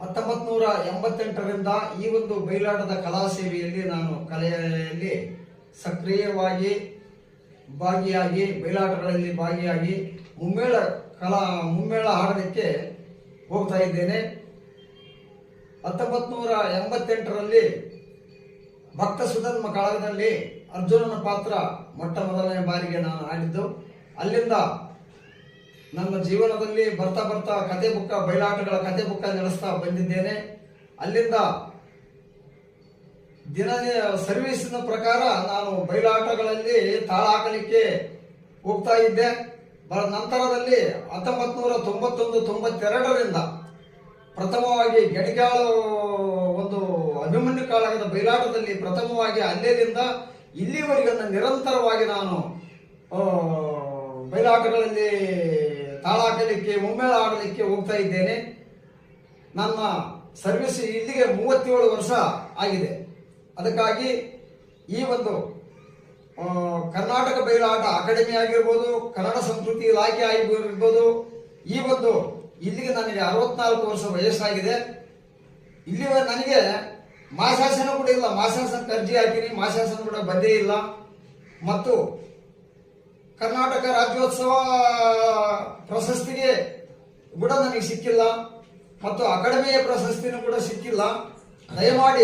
ಹತ್ತೊಂಬತ್ ನೂರ ಎಂಬತ್ತೆಂಟರಿಂದ ಈ ಒಂದು ಬಯಲಾಟದ ಕಲಾ ಸೇವೆಯಲ್ಲಿ ನಾನು ಕಲೆಯಲ್ಲಿ ಸಕ್ರಿಯವಾಗಿ ಭಾಗಿಯಾಗಿ ಬಯಲಾಟಗಳಲ್ಲಿ ಭಾಗಿಯಾಗಿ ಮುಮ್ಮೇಳ ಕಲಾ, ಮುಮ್ಮೇಳ ಆಡಲಿಕ್ಕೆ ಹೋಗ್ತಾ ಇದ್ದೇನೆ. ಹತ್ತೊಂಬತ್ ನೂರ ಎಂಬತ್ತೆಂಟರಲ್ಲಿ ಭಕ್ತ ಸುಧರ್ಮ ಕಾಳಗದಲ್ಲಿ ಅರ್ಜುನನ ಪಾತ್ರ ಮೊಟ್ಟ ಮೊದಲನೇ ಬಾರಿಗೆ ನಾನು ಆಡಿದ್ದು ಅಲ್ಲಿಂದ ನನ್ನ ಜೀವನದಲ್ಲಿ ಬರ್ತಾ ಬರ್ತಾ ಕತೆ ಬುಕ್ಕ, ಬಯಲಾಟಗಳ ಕತೆ ಬುಕ್ಕ ನಡೆಸ್ತಾ ಬಂದಿದ್ದೇನೆ. ಅಲ್ಲಿಂದ ದಿನ ಸರ್ವೀಸಿನ ಪ್ರಕಾರ ನಾನು ಬಯಲಾಟಗಳಲ್ಲಿ ತಾಳ ಹಾಕಲಿಕ್ಕೆ ಹೋಗ್ತಾ ಇದ್ದೆ. ಬ ನಂತರದಲ್ಲಿ ಹತ್ತೊಂಬತ್ತು ನೂರ ತೊಂಬತ್ತೊಂದು ತೊಂಬತ್ತೆರಡರಿಂದ ಪ್ರಥಮವಾಗಿ ಗಡಿಗಾಳ ಒಂದು ಅಭಿಮನ್ಯು ಕಾಳಗದ ಬಯಲಾಟದಲ್ಲಿ ಪ್ರಥಮವಾಗಿ ಅಲ್ಲೇದಿಂದ ಇಲ್ಲಿವರೆಗೂ ನಿರಂತರವಾಗಿ ನಾನು ಬಯಲಾಟಗಳಲ್ಲಿ ತಾಳ ಹಾಕಲಿಕ್ಕೆ ಮುಮ್ಮೇಳ ಆಡಲಿಕ್ಕೆ ಹೋಗ್ತಾ ಇದ್ದೇನೆ. ನನ್ನ ಸರ್ವಿಸ್ ಇಲ್ಲಿಗೆ ಮೂವತ್ತೇಳು ವರ್ಷ ಆಗಿದೆ. ಅದಕ್ಕಾಗಿ ಈ ಒಂದು ಕರ್ನಾಟಕ ಬಯಲಾಟ ಅಕಾಡೆಮಿ ಆಗಿರ್ಬೋದು, ಕನ್ನಡ ಸಂಸ್ಕೃತಿ ಇಲಾಖೆ ಆಗಿರ್ಬೋದು, ಈ ಒಂದು ಇಲ್ಲಿಗೆ ನನಗೆ ಅರವತ್ನಾಲ್ಕು ವರ್ಷ ವಯಸ್ಸಾಗಿದೆ. ಇಲ್ಲಿ ನನಗೆ ಮಾಸಾಸನ ಕೂಡ ಇಲ್ಲ. ಮಾಸಾಸನ ಅರ್ಜಿ ಹಾಕಿನಿ ಮಾಸಾಸನ ಕೂಡ ಬಂದೇ ಇಲ್ಲ. ಮತ್ತು ಕರ್ನಾಟಕ ರಾಜ್ಯೋತ್ಸವ ಪ್ರಶಸ್ತಿಗೆ ಕೂಡ ನನಗೆ ಸಿಕ್ಕಿಲ್ಲ ಮತ್ತು ಅಕಾಡೆಮಿಯ ಪ್ರಶಸ್ತಿನೂ ಕೂಡ ಸಿಕ್ಕಿಲ್ಲ. ದಯಮಾಡಿ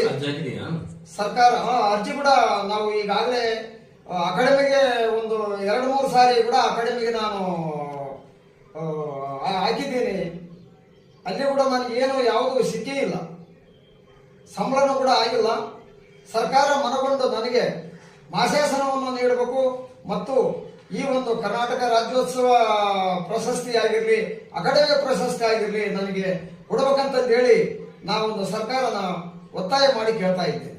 ಸರ್ಕಾರ ಅರ್ಜಿ ಕೂಡ ನಾವು ಈಗಾಗಲೇ ಅಕಾಡೆಮಿಗೆ ಒಂದು ಎರಡು ಮೂರು ಸಾರಿ ಕೂಡ ಅಕಾಡೆಮಿಗೆ ನಾನು ಹಾಕಿದ್ದೀನಿ. ಅಲ್ಲಿ ಕೂಡ ನನಗೆ ಏನು ಯಾವುದು ಸಿಕ್ಕೇ ಇಲ್ಲ. ಸಂಬಳನೂ ಕೂಡ ಆಗಿಲ್ಲ. ಸರ್ಕಾರ ಮನಗೊಂಡು ನನಗೆ ಮಾಸಾಸನವನ್ನು ನೀಡಬೇಕು ಮತ್ತು ಈ ಒಂದು ಕರ್ನಾಟಕ ರಾಜ್ಯೋತ್ಸವ ಪ್ರಶಸ್ತಿ ಆಗಿರಲಿ ಅಕಾಡೆಮಿ ಪ್ರಶಸ್ತಿ ಆಗಿರಲಿ ನನಗೆ ಕೊಡಬೇಕಂತಂದು ಹೇಳಿ ನಾವೊಂದು ಸರ್ಕಾರನ ಒತ್ತಾಯ ಮಾಡಿ ಕೇಳ್ತಾ ಇದ್ದೇನೆ